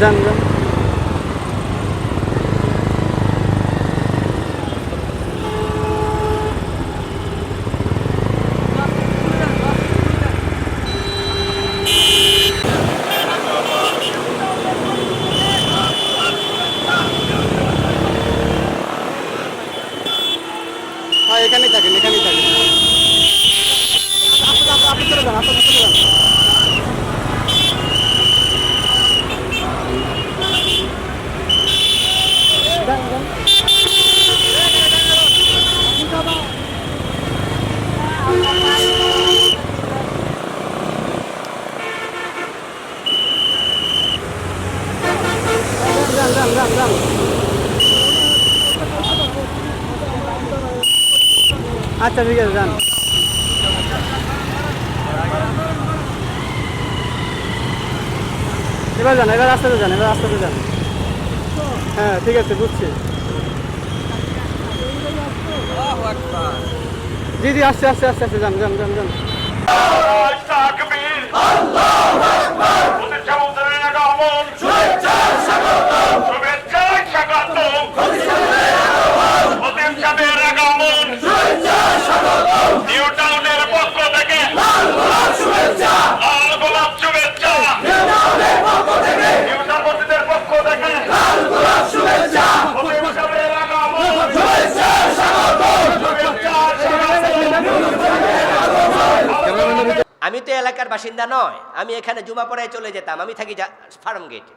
যান হ্যাঁ এখানেই থাকেন এখানেই থাকেন আপনি- আপনি- আপনি চলে যান আপনি চলে যান যান, যান। যান, যান, যান, যান। আচ্ছা ঠিক আছে, যান। এবার যান, এবার রাস্তাতে যান, এবার রাস্তাতে যান। হ্যাঁ ঠিক আছে, বুঝছি। জি জি আসছে আসছে আসছে আসছে, যান যান যান যান। স্বাগতম পক্ষ থেকে লাল গোলাপ শুভেচ্ছা। লাল গোলাপ শুভেচ্ছা। নিউ পক্ষ থেকে নিউ টাউনের পক্ষ থেকে লাল গোলাপ শুভেচ্ছা। প্রতিষ্ঠানের আগমন। শুভেচ্ছা স্বাগতম। শুভেচ্ছা স্বাগতম। আমি তো এলাকার বাসিন্দা নয়। আমি এখানে জুমা পড়ায় চলে যেতাম। আমি থাকি ফার্ম গেটে।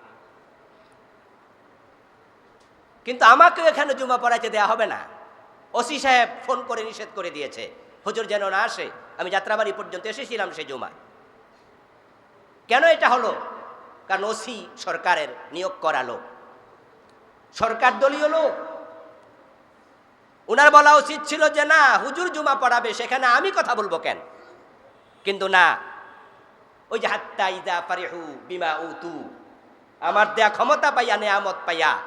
কিন্তু আমাকেও এখানে জুমা পড়াইতে দেওয়া হবে না। ওসি সাহেব ফোন করে নিষেধ করে দিয়েছে। হুজুর যেন না আসে, আমি যাত্রাবাড়ি পর্যন্ত এসেছিলাম সে জুমা কেন এটা হলো? কারণ ওসি সরকারের নিয়োগ করা লোক। সরকার দলীয় লোক। ওনার বলা উচিত ছিল যে, না, হুজুর জুমা পড়াবে, সেখানে আমি কথা বলব কেন? কিন্তু না। ওই যে, হাত্তা ইদা পারিহু বিমা উতু। আমার দেয়া ক্ষমতা পাইয়া, নেয়ামত পাইয়া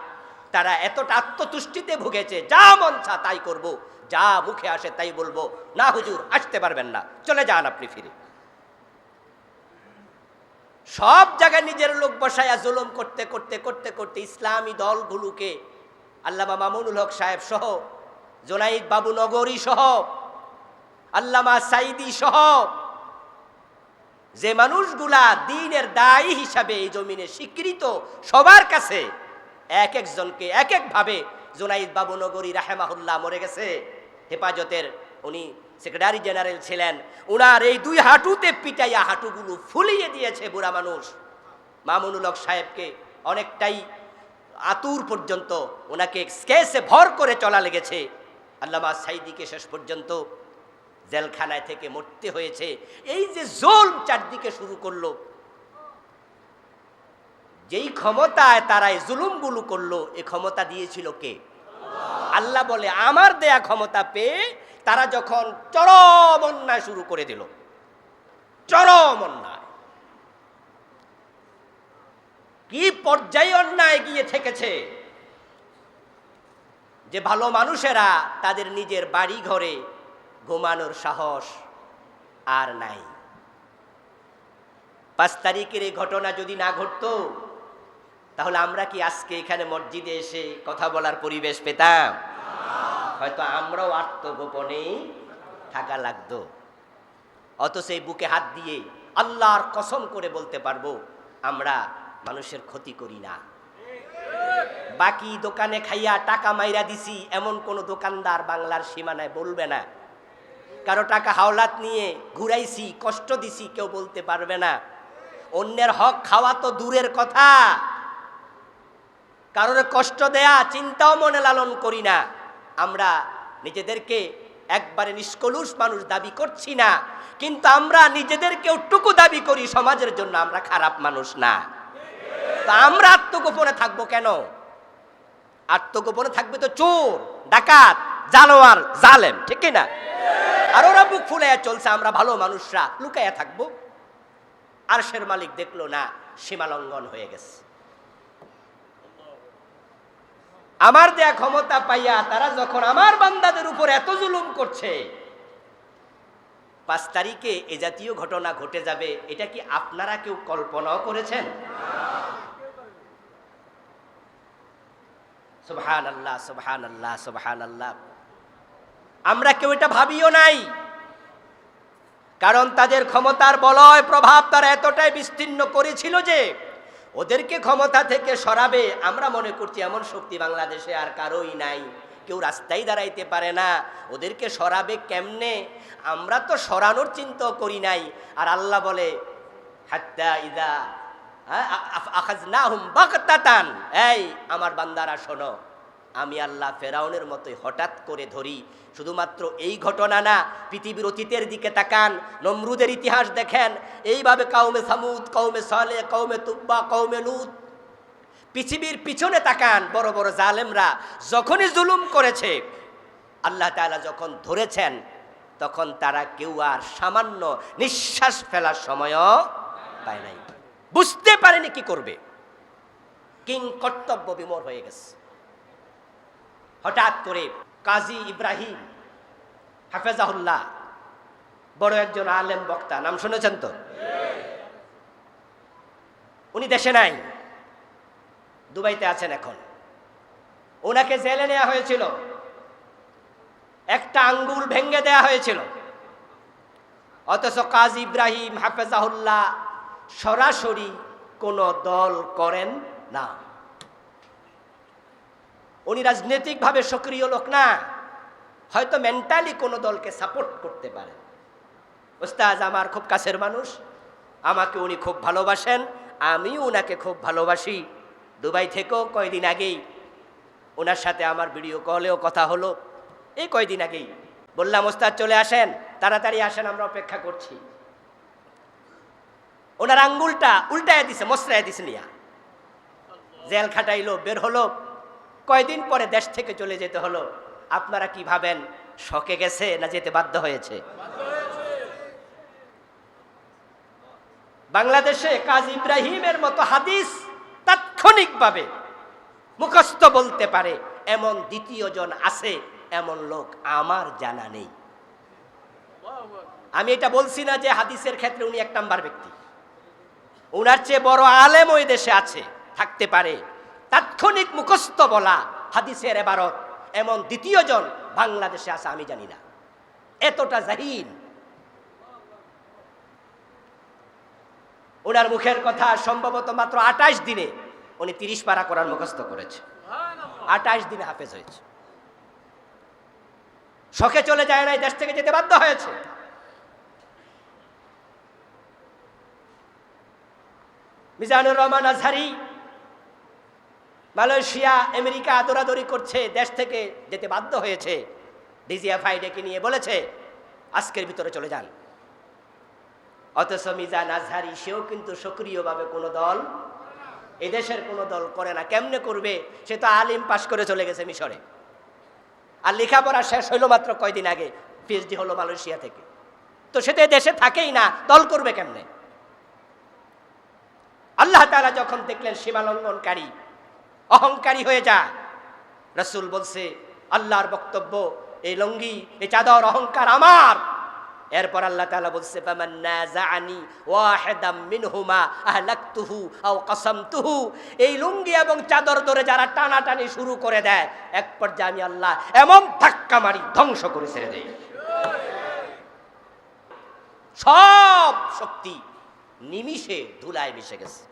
তারা এতটা আত্মতুষ্টিতে ভুগেছে, যা মন চা তাই করব, যা মুখে আসে তাই বলব। না হুজুর, আসতে পারবেন না, চলে যান আপনি ফিরে। সব জায়গায় নিজের লোক বসায়া জুলুম করতে করতে করতে করতে ইসলামী দলগুলোকে আল্লামা মামুনুল হক সাহেব সহ, জোনাইদ বাবু নগরী সহ, আল্লামা সাইদি সহ, যে মানুষগুলা দিনের দায়ী হিসাবে এই জমিনে স্বীকৃত সবার কাছে এক একজনকে এক একভাবে জোনাইদ বাবু নগরী রাহেমাহুল্লাহ মরে গেছে। হেফাজতের উনি সেক্রেটারি জেনারেল ছিলেন। উনার এই দুই হাঁটুতে পিটাইয়া হাঁটুগুলো ফুলিয়ে দিয়েছে বুড়া মানুষ। মামুনুল হক সাহেবকে অনেকটাই আতুর পর্যন্ত ওনাকে স্কেসে ভর করে চলা লেগেছে। আল্লামা সাইদিকে শেষ পর্যন্ত জেলখানায় থেকে মরতে হয়েছে। এই যে জোল চারদিকে শুরু করল যেই ক্ষমতায় তারা এই জুলুমগুলো করল, এ ক্ষমতা দিয়েছিল কে? আল্লাহ বলে, আমার দেয়া ক্ষমতা পেয়ে তারা যখন চরম অন্যায় শুরু করে দিল, চরম অন্যায়। কি পর্যায়ে অন্যায় গিয়ে থেকেছে যে ভালো মানুষেরা তাদের নিজের বাড়ি ঘরে ঘুমানোর সাহস আর নাই। পাঁচ তারিখের এই ঘটনা যদি না ঘটতো তাহলে আমরা কি আজকে এখানে মসজিদে এসে কথা বলার পরিবেশ পেতাম? হয়তো আমরাও আত্মগোপনেই থাকা লাগতো। অত সেই বুকে হাত দিয়ে আল্লাহর কসম করে বলতে পারব, আমরা মানুষের ক্ষতি করি না। বাকি দোকানে খাইয়া টাকা মাইরা দিছি, এমন কোন দোকানদার বাংলার সীমানায় বলবে না। কারও টাকা হাওলাত নিয়ে ঘুরাইছি, কষ্ট দিছি, কেউ বলতে পারবে না। অন্যের হক খাওয়া তো দূরের কথা। কারোর কষ্ট দেয়া, চিন্তাও মনে লালন করি না। আমরা নিজেদেরকে একবারে নিষ্কলুষ মানুষ দাবি করছি না। কিন্তু আমরা নিজেদেরকে টুকু দাবি করি, সমাজের জন্য আমরা খারাপ মানুষ না। তা আমরা আত্মগোপনে থাকব কেন? আত্মগোপনে থাকবে তো চোর, ডাকাত, জালোয়ার, জালেম, ঠিক না? আর ওরা বুক ফুলাইয়া চলছে, আমরা ভালো মানুষরা লুকাইয়া থাকব। আর শের মালিক দেখল না সীমা লঙ্ঘন হয়ে গেছে। আমার দেয়া ক্ষমতা পাইয়া তারা যখন আমার বান্দাদের উপর এত জুলুম করছে, পাঁচ তারিখে এ জাতীয় ঘটনা ঘটে যাবে, এটা কি আপনারা কেউ কল্পনাও করেছেন? সুবহান আল্লাহ সুবহান আল্লাহ সুবহান আল্লাহ আমরা কেউ এটা ভাবিও নাই। কারণ তাদের ক্ষমতার বলয় প্রভাব তারা এতটাই বিস্তীর্ণ করেছিল যে ওদেরকে ক্ষমতা থেকে সরাবে, আমরা মনে করছি এমন শক্তি বাংলাদেশে আর কারোই নাই। কেউ রাস্তায় দাঁড়াইতে পারে না। ওদেরকে সরাবে কেমনে? আমরা তো সরানোর চিন্তা করি নাই। আর আল্লাহ বলে, হাত্তা ইদা আখাজনাহুম বাগতাতান। এই, আমার বান্দারা শোনো। আমি আল্লাহ ফেরাউনের মতোই হঠাৎ করে ধরি। শুধুমাত্র এই ঘটনা না, পৃথিবীর অতীতের দিকে তাকান, নমরুদের ইতিহাস দেখেন। এইভাবে কাউমে সামুদ কৌমে সালে কৌমে তুব্বা কৌমে লুত। পৃথিবীর পিছনে তাকান বড় বড় জালেমরা। যখনই জুলুম করেছে, আল্লাহ তাআলা যখন ধরেছেন, তখন তারা কেউ আর সামান্য নিঃশ্বাস ফেলার সময়ও পায় নাই। বুঝতে পারেনি কি করবে। কিং কর্তব্য বিমর হয়ে গেছে। হঠাৎ করে কাজী ইব্রাহিম হাফেজাহুল্লাহ, বড় একজন আলেম বক্তা, নাম শুনেছেন তো? উনি দেশে নাই, দুবাইতে আছেন এখন। ওনাকে জেলে নেওয়া হয়েছিল। একটা আঙ্গুল ভেঙ্গে দেয়া হয়েছিল। অথচ কাজী ইব্রাহিম হাফেজাহুল্লাহ সরাসরি কোনো দল করেন না। উনি রাজনৈতিকভাবে সক্রিয় লোক না। হয়তো মেন্টালি কোনো দলকে সাপোর্ট করতে পারেন। ওস্তাজ আমার খুব কাছের মানুষ। আমাকে উনি খুব ভালোবাসেন। আমিও ওনাকে খুব ভালোবাসি। দুবাই থেকেও কয়দিন আগেই ওনার সাথে আমার ভিডিও কলেও কথা হলো। এই কয়দিন আগেই। বললাম, ওস্তাদ, চলে আসেন। তাড়াতাড়ি আসেন, আমরা অপেক্ষা করছি। ওনার আঙ্গুলটা উল্টায় দিছে মশরায় দিছে নিয়া। জেল খাটাইলো, বের হলো। কয়দিন পরে দেশ থেকে চলে যেতে হলো? আপনারা কি ভাবেন? শকে গেছে না যেতে বাধ্য হয়েছে? বাংলাদেশে কাজ ইব্রাহিমের মতো হাদিস তাৎক্ষণিকভাবে মুখস্থ বলতে পারে, এমন দ্বিতীয় জন আছে, এমন লোক আমার জানা নেই। আমি এটা বলছি না যে হাদিসের ক্ষেত্রে উনি এক নাম্বার ব্যক্তি। ওনার চেয়ে বড় আলেম ওই দেশে আছে, থাকতে পারে। তাৎক্ষণিক মুখস্থ বলা হাদিসের এবারত। এমন দ্বিতীয় জন বাংলাদেশে আছে, আমি জানি না। এতটা জাহিন। ওনার মুখের কথা সম্ভবত মাত্র আঠাশ দিনে উনি তিরিশ পারা করার মুখস্থ করেছে। আঠাশ দিনে হাফেজ হয়েছে। শখে চলে যায় নাই, দেশ থেকে যেতে বাধ্য হয়েছে। মিজানুর রহমান আজহারি মালয়েশিয়া, আমেরিকা আদরাদরি করছে, দেশ থেকে যেতে বাধ্য হয়েছে। ডিজিএফআই ডেকে নিয়ে বলেছে, আজকের ভিতরে চলে যান। অথচ মিজান আজহারি, সেও কিন্তু সক্রিয়ভাবে কোনো দল, এদেশের কোনো দল করে না। কেমনে করবে? সে তো আলিম পাশ করে চলে গেছে মিশরে। আর লেখাপড়া শেষ হইল মাত্র কয়দিন আগে পিএইচডি হলো মালয়েশিয়া থেকে। তো সে তো দেশে থাকেই না, দল করবে কেমনে? আল্লাহ তারা যখন দেখলেন সীমা লঙ্ঘনকারী অহংকারী হয়ে যা। রসুল বলছে, আল্লাহর বক্তব্য এই লঙ্গি এই চাদর, অহংকার আমার। এরপর আল্লাহ তাআলা বলছে মিনহুমা এই লুঙ্গি এবং চাদর ধরে যারা টানাটানি শুরু করে দেয়, এক পর্যায়ে আমি আল্লাহ এমন ধাক্কা মারি, ধ্বংস করে ছেড়ে দেই। সব শক্তি নিমিষে ধুলায় মিশে গেছে।